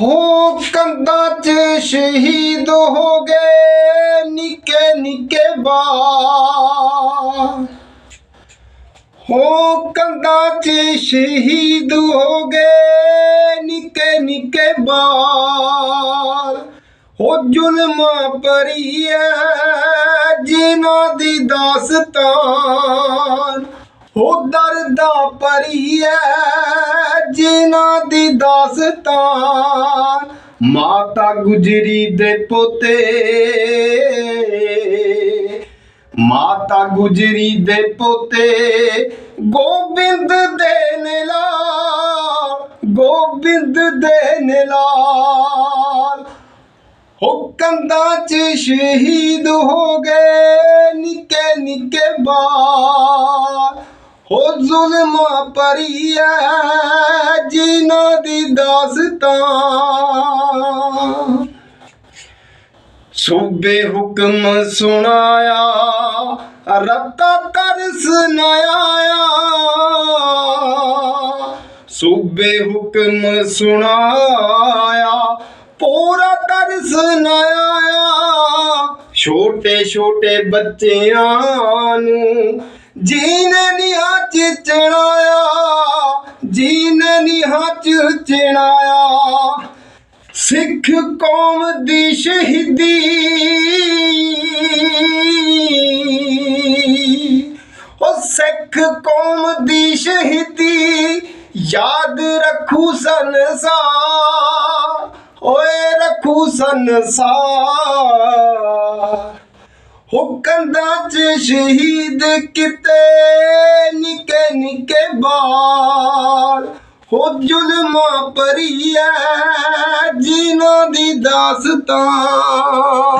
ਹੋ ਕੰਧਾਂ 'ਚ ਸ਼ਹੀਦ ਹੋ ਗਏ ਨਿੱਕੇ ਨਿੱਕੇ ਬਾਲ ਹੋ ਕੰਧਾਂ 'ਚ ਸ਼ਹੀਦ ਹੋ ਗਏ ਨਿੱਕੇ ਨਿੱਕੇ ਬਾਲ ਹੋ ਜ਼ੁਲਮ ਭਰੀ ਐ ਜਿਨ੍ਹਾਂ ਦੀ ਦਾਸਤਾਨ। ਹੋ ਦਰਦਾਂ ਭਰੀ ਐ ਜਿਨ੍ਹਾਂ ਦੀ ਦਾਸਤਾਨ ਮਾਤਾ ਗੁਜਰੀ ਦੇ ਪੋਤੇ। ਮਾਤਾ ਗੁਜਰੀ ਦੇ ਪੋਤੇ ਗੋਬਿੰਦ ਦੇ ਨੇ ਗੋਬਿੰਦ ਦੇ ਨੇ ਲਾਲ ਕੰਧਾਂ 'ਚ ਸ਼ਹੀਦ ਹੋ ਗਏ ਨਿੱਕੇ ਨਿੱਕੇ ਬਾਲ। ਹੋ ਜ਼ੁਲਮਾਂ ਭਰੀ ਐ ਜਿਨ੍ਹਾਂ ਦੀ ਦਾਸਤਾਨ। ਸੂਬੇ ਹੁਕਮ ਸੁਣਾਇਆ, ਰੱਤਾ ਤਰਸ ਨ ਸੂਬੇ ਹੁਕਮ ਸੁਣਾਇਆ, ਪੂਰਾ ਤਰਸ ਨ ਛੋਟੇ ਛੋਟੇ ਬੱਚਿਆਂ ਨੂੰ ਜੀਨੇ ਨਿਹਾਂ ਚ ਚੜਾਇਆ ਜੀਨੇ ਨਿਹਾਂ ਚ ਸਿੱਖ ਕੌਮ ਦੀ ਸ਼ਹੀਦੀ। ਉਹ ਸਿੱਖ ਕੌਮ ਦੀ ਸ਼ਹੀਦੀ, ਯਾਦ ਰੱਖੂ ਸੰਸਾਰ ਓਏ ਰੱਖੂ ਸੰਸਾਰ ਹੋ ਕੰਧਾਂ 'ਚ ਸ਼ਹੀਦ ਕਿਤੇ ਨਿੱਕੇ ਨਿੱਕੇ ਬਾਲ। ਹੋ ਜ਼ੁਲਮਾਂ ਭਰੀ ਐ ਜਿਨ੍ਹਾਂ ਦੀ ਦਾਸਤਾਨ।